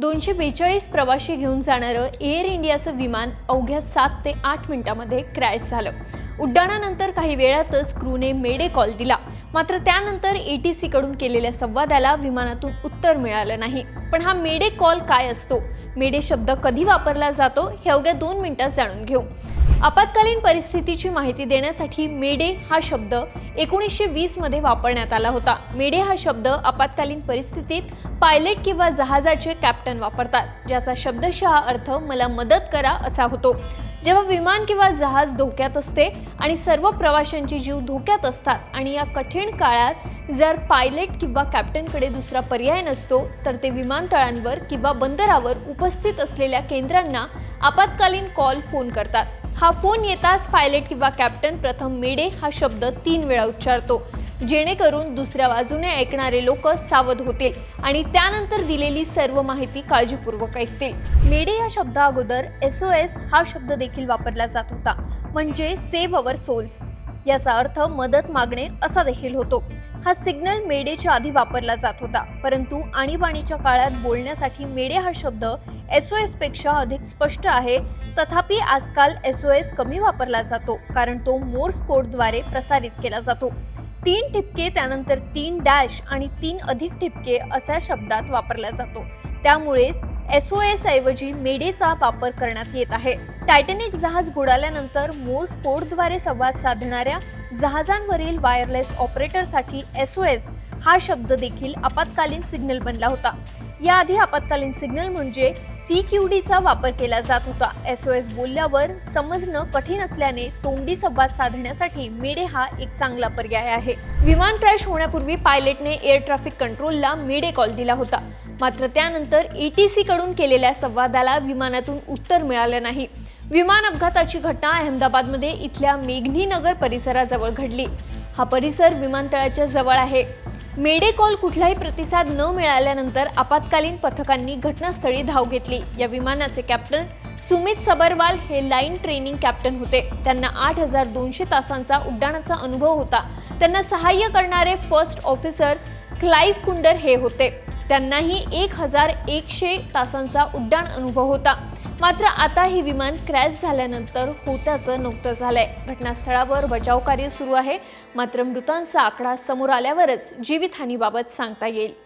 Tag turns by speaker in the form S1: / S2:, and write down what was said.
S1: दोनशे बेचाळीस प्रवाशी घेऊन जाणारं एअर इंडियाचं विमान अवघ्या सात ते आठ मिनिटांमध्ये क्रॅश झालं. उड्डाणानंतर काही वेळातच क्रूने मेडे कॉल दिला. मात्र त्यानंतर ए टी सीकडून केलेल्या संवादाला विमानातून उत्तर मिळालं नाही. पण हा मेडे कॉल काय असतो? मेडे शब्द कधी वापरला जातो? हे अवघ्या दोन मिनिटात जाणून घेऊ. आपत्कालीन परिस्थितीची माहिती देण्यासाठी मेडे हा शब्द एकोणीसशे वीसमध्ये वापरण्यात आला होता. मेडे हा शब्द आपत्कालीन परिस्थितीत पायलट किंवा जहाजाचे कॅप्टन वापरतात ज्याचा शब्दशः अर्थ मला मदत करा असा होतो. जेव्हा विमान किंवा जहाज धोक्यात असते आणि सर्व प्रवाशांचे जीव धोक्यात असतात आणि या कठीण काळात जर पायलट किंवा कॅप्टनकडे दुसरा पर्याय नसतो तर ते विमानतळांवर किंवा बंदरावर उपस्थित असलेल्या केंद्रांना आपत्कालीन कॉल फोन करतात. हा फोन येताच पायलट किंवा कॅप्टन प्रथम मेडे हा शब्द तीन वेळा उच्चारतो. जेणेकरून दुसऱ्या बाजूने ऐकणारे लोक सावध होतील आणि त्यानंतर दिलेली सर्व माहिती काळजीपूर्वक ऐकतील. मेडे या शब्दा अगोदर एस ओ एस हा शब्द देखील वापरला जात होता. म्हणजे सेव्ह अवर सोल्स याचा अर्थ मदत मागणे असा देखील होतो. हा सिग्नल मेडेच्या आधी वापरला जात होता. परंतु आणीबाणीच्या काळात बोलण्यासाठी मेडे हा शब्द एस ओ एसपेक्षा अधिक स्पष्ट आहे. तथापि आजकाल एस ओ एस कमी वापरला जातो कारण तो मोर्स कोडद्वारे प्रसारित केला जातो. तीन ठिपके त्यानंतर तीन डॅश आणि तीन अधिक ठिपके अशा शब्दात वापरला जातो. त्यामुळे एस ओ एस ऐवजी मेडेचा वापर करण्यात येत आहे. टायटॅनिक जहाज बुडाल्यानंतर मोर्स कोडद्वारे संवाद साधणाऱ्या जहाजांवरील वायरलेस ऑपरेटरसाठी एस ओ एस हा शब्द देखील आपत्कालीन सिग्नल बनला होता. याआधी आपत्कालीन सिग्नल म्हणजे सी क्यू डीचा वापर केला जात होता. एस ओ एस बोलल्यावर समजणं कठीण असल्याने तोंडी संवाद साधण्यासाठी मेडे हा एक चांगला पर्याय आहे. विमान क्रॅश होण्यापूर्वी पायलटने एअर ट्रॅफिक कंट्रोलला मेडे कॉल दिला होता. मात्र त्यानंतर ए टी सीकडून केलेल्या संवादाला विमानातून उत्तर मिळालं नाही. विमान अपघाताची घटना अहमदाबादमध्ये इथल्या मेघनी नगर परिसराजवळ घडली. हा परिसर विमानतळाच्या जवळ आहे. मेडे कॉल कुठलाही प्रतिसाद न मिळाल्यानंतर आपत्कालीन पथकांनी घटनास्थळी धाव घेतली. या विमानाचे कॅप्टन सुमित सबरवाल हे लाईन ट्रेनिंग कॅप्टन होते. त्यांना आठ हजार दोनशे तासांचा उड्डाणाचा अनुभव होता. त्यांना सहाय्य करणारे फर्स्ट ऑफिसर क्लाईव्ह कुंडर हे होते. त्यांनाही एक हजार एकशे तासांचा उड्डाण अनुभव होता. मात्र आता हे विमान क्रॅश झाल्यानंतर होत्याचं नुकतं झालंय. घटनास्थळावर बचाव कार्य सुरू आहे. मात्र मृतांचा आकडा समोर आल्यावरच जीवितहानीबाबत सांगता येईल.